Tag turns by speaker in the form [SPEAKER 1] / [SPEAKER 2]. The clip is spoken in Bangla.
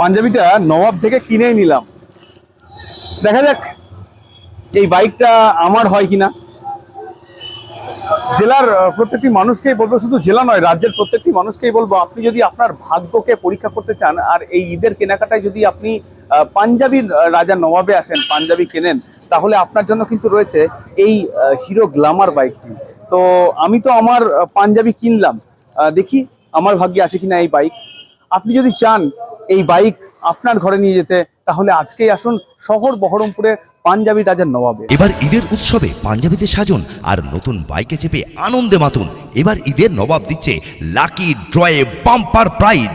[SPEAKER 1] পাঞ্জাবিটা নবাব থেকে কিনেই নিলাম। দেখা যাক এই বাইকটা আমার হয় কিনা। জেলার প্রত্যেকটি মানুষকেই বলব, শুধু জেলা নয়, রাজ্যের প্রত্যেকটি মানুষকেই বলব, আপনি যদি আপনার ভাগ্যকে পরীক্ষা করতে চান, আর এই ঈদের কেনাকাটায় যদি আপনি পাঞ্জাবির রাজা নবাবে আসেন, পাঞ্জাবি কেনেন, তাহলে আপনার জন্য কিন্তু রয়েছে এই হিরো গ্লামার বাইকটি। তো আমি তো আমার পাঞ্জাবি কিনলাম। দেখি আমার ভাগ্যে আছে কিনা এই বাইক। আপনি যদি চান এই বাইক আপনার ঘরে নিয়ে যেতে, তাহলে আজকেই আসুন শহর বহরমপুরে পাঞ্জাবি রাজার নবাবে।
[SPEAKER 2] এবার ঈদের উৎসবে পাঞ্জাবিতে সাজুন আর নতুন বাইকে চেপে আনন্দে মাতুন। এবার ঈদের নবাব দিচ্ছে লাকি ড্রয়ে বাম্পার প্রাইজ।